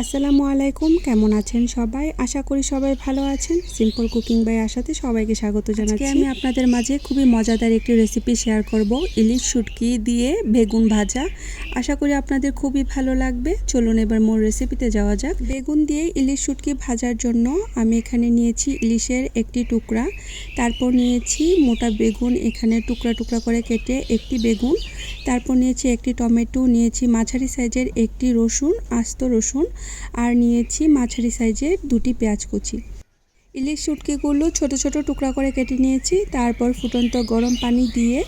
আসসালামু আলাইকুম কেমন আছেন সবাই? আশা করি সবাই ভালো আছেন। সিম্পল কুকিং বাই আশাতে সবাইকে স্বাগত জানাচ্ছি। আমি আপনাদের মাঝে খুবই মজাদার একটি রেসিপি শেয়ার করব। ইলিশ শুটকি দিয়ে বেগুন ভাজা। আশা করি আপনাদের খুবই ভালো লাগবে। চলুন এবার মোর রেসিপিতে যাওয়া যাক। বেগুন দিয়ে ইলিশ শুটকি ভাজার জন্য আমি এখানে নিয়েছি ইলিশের একটি টুকরা। তারপর নিয়েছি মোটা বেগুন এখানে টুকরা টুকরা করে কেটে একটি বেগুন। তারপর নিয়েছি একটি টমেটো নিয়েছি মাঝারি সাইজের একটি রসুন আস্ত রসুন। আর নিয়েছি মাঝারি সাইজের দুটি পেঁয়াজ কুচি। ইলিশ শুটকিগুলো ছোট ছোট টুকরা করে কেটে নিয়েছি। তারপর ফুটন্ত গরম পানি দিয়ে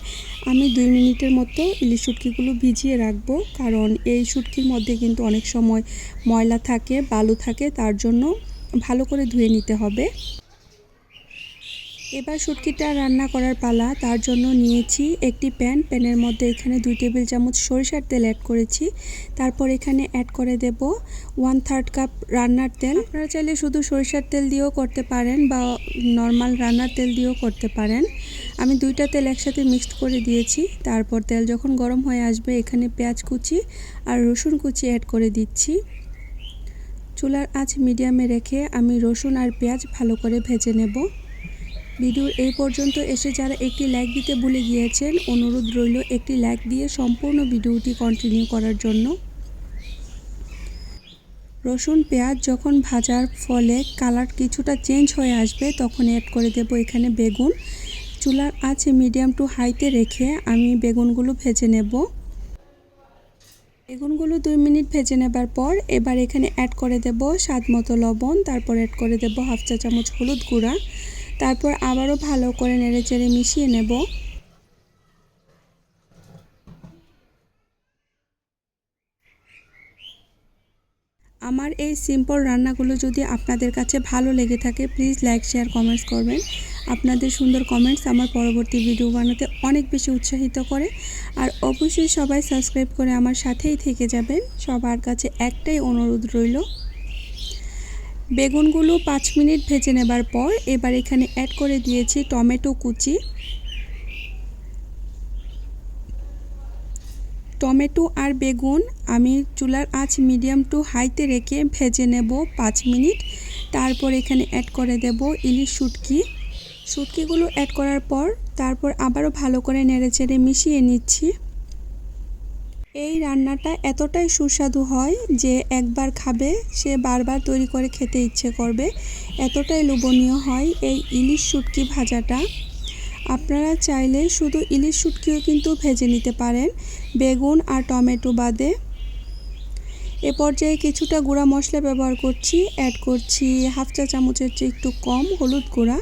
আমি দুই মিনিটের মতো ইলিশ শুটকিগুলো ভিজিয়ে রাখব। কারণ এই শুটকির মধ্যে কিন্তু অনেক সময় ময়লা থাকে, বালু থাকে, তার জন্য ভালো করে ধুয়ে নিতে হবে। এবার শুটকিটা রান্না করার পালা। তার জন্য নিয়েছি একটি প্যান। প্যানের মধ্যে এখানে দুই টেবিল চামচ সরিষার তেল অ্যাড করেছি। তারপর এখানে অ্যাড করে দেব ওয়ান থার্ড কাপ রান্নার তেল। আপনারা চাইলে শুধু সরিষার তেল দিয়েও করতে পারেন বা নর্মাল রান্নার তেল দিয়েও করতে পারেন। আমি দুইটা তেল একসাথে মিক্সড করে দিয়েছি। তারপর তেল যখন গরম হয়ে আসবে, এখানে পেঁয়াজ কুচি আর রসুন কুচি অ্যাড করে দিচ্ছি। চুলার আঁচ মিডিয়ামে রেখে আমি রসুন আর পেঁয়াজ ভালো করে ভেজে নেব। ভিডিওর এই পর্যন্ত এসে যারা একটি লাইক দিতে ভুলে গিয়েছেন, অনুরোধ রইল একটি লাইক দিয়ে সম্পূর্ণ ভিডিওটি কন্টিনিউ করার জন্য। রসুন, পেঁয়াজ যখন ভাজার ফলে কালার কিছুটা চেঞ্জ হয়ে আসবে, তখন অ্যাড করে দেব এখানে বেগুন। চুলার আছে মিডিয়াম টু হাইতে রেখে আমি বেগুনগুলো ভেজে নেব। বেগুনগুলো দুই মিনিট ভেজে নেবার পর এবার এখানে অ্যাড করে দেব স্বাদ মতো লবণ, তারপর অ্যাড করে দেব হাফ চা চামচ হলুদ গুঁড়া। তারপর আবারও ভালো করে নেড়ে চেড়ে মিশিয়ে নেব। আমার এই সিম্পল রান্নাগুলো যদি আপনাদের কাছে ভালো লেগে থাকে প্লিজ লাইক শেয়ার কমেন্টস করবেন। আপনাদের সুন্দর কমেন্টস আমার পরবর্তী ভিডিও বানাতে অনেক বেশি উৎসাহিত করে। আর অবশ্যই সবাই সাবস্ক্রাইব করে আমার সাথেই থেকে যাবেন। সবার কাছে একটাই অনুরোধ রইল বেগুনগুলো পাঁচ মিনিট ভেজে নেবার পর এবার এখানে অ্যাড করে দিয়েছি টমেটো কুচি। টমেটো আর বেগুন আমি চুলার আঁচ মিডিয়াম টু হাইতে রেখে ভেজে নেব পাঁচ মিনিট। তারপর এখানে অ্যাড করে দেব ইলিশ শুটকি। শুটকিগুলো অ্যাড করার পর তারপর আবারও ভালো করে নেড়েচেড়ে মিশিয়ে নিচ্ছি। এই রান্নাটা এতটাই সুস্বাদু হয় যে একবার খাবে, সে বারবার তৈরি করে খেতে ইচ্ছে করবে। এতটাই লোভনীয় হয় এই ইলিশ শুটকি ভাজাটা। আপনারা চাইলে শুধু ইলিশ শুটকিও কিন্তু ভেজে নিতে পারেন, বেগুন আর টমেটো বাদে। এ পর্যায়ে কিছুটা গুঁড়া মশলা ব্যবহার করছি অ্যাড করছি হাফ চা চামচের চেয়ে একটু কম হলুদ গুঁড়া,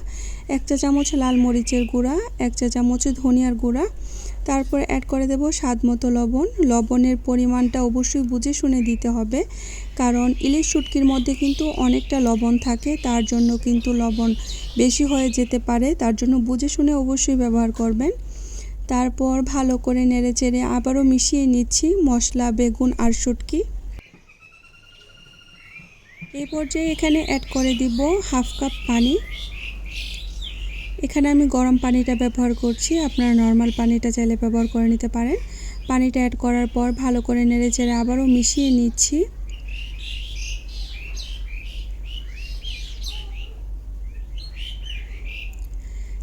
এক চা চামচ লাল মরিচের গুঁড়া, এক চা চামচ ধনিয়ার গুঁড়া তারপর অ্যাড করে দেব স্বাদ মতো লবণ। লবণের পরিমাণটা অবশ্যই বুঝে শুনে দিতে হবে, কারণ ইলিশ শুটকির মধ্যে কিন্তু অনেকটা লবণ থাকে, তার জন্য কিন্তু লবণ বেশি হয়ে যেতে পারে, তার জন্য বুঝে শুনে অবশ্যই ব্যবহার করবেন। তারপর ভালো করে নেড়ে চেড়ে আবারও মিশিয়ে নিচ্ছি মশলা, বেগুন আর শুটকি। এই পর্যায়ে এখানে অ্যাড করে দিব হাফ কাপ পানি। এখানে আমি গরম পানিটা ব্যবহার করছি। আপনারা নর্মাল পানিটা চাইলে ব্যবহার করে নিতে পারেন। পানিটা অ্যাড করার পর ভালো করে নেড়ে চেড়ে আবারও মিশিয়ে নিচ্ছি।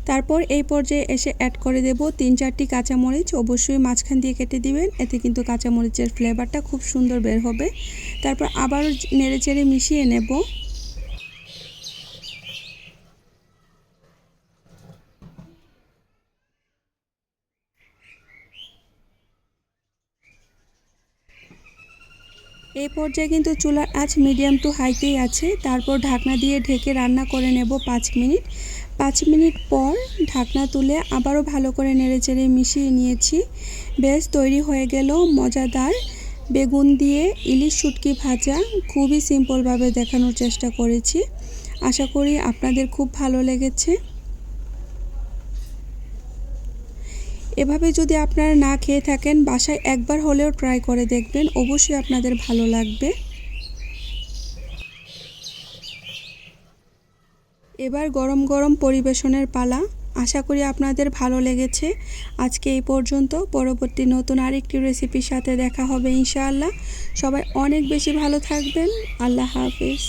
তারপর এই পর্যায়ে এসে অ্যাড করে দেব তিন চারটি কাঁচামরিচ। অবশ্যই মাঝখান দিয়ে কেটে দিবেন। এতে কিন্তু কাঁচামরিচের ফ্লেভারটা খুব সুন্দর বের হবে। তারপর আবারও নেড়ে চেড়ে মিশিয়ে নেব। এই পর্যায়ে কিন্তু চুলার আঁচ মিডিয়াম টু হাইতেই আছে। তারপর ঢাকনা দিয়ে ঢেকে রান্না করে নেব পাঁচ মিনিট। পাঁচ মিনিট পর ঢাকনা তুলে আবারও ভালো করে নেড়েচেড়ে মিশিয়ে নিয়েছি। বেশ তৈরি হয়ে গেল মজাদার বেগুন দিয়ে ইলিশ শুটকি ভাজা। খুবই সিম্পলভাবে দেখানোর চেষ্টা করেছি। আশা করি আপনাদের খুব ভালো লেগেছে। এভাবে যদি আপনারা না খেয়ে থাকেন, বাসায় একবার হলেও ট্রাই করে দেখবেন, অবশ্যই আপনাদের ভালো লাগবে। এবার গরম গরম পরিবেশনের পালা। আশা করি আপনাদের ভালো লেগেছে। আজকে এই পর্যন্ত। পরবর্তী নতুন আরেকটি রেসিপির সাথে দেখা হবে ইনশাআল্লাহ। সবাই অনেক বেশি ভালো থাকবেন। আল্লাহ হাফিজ।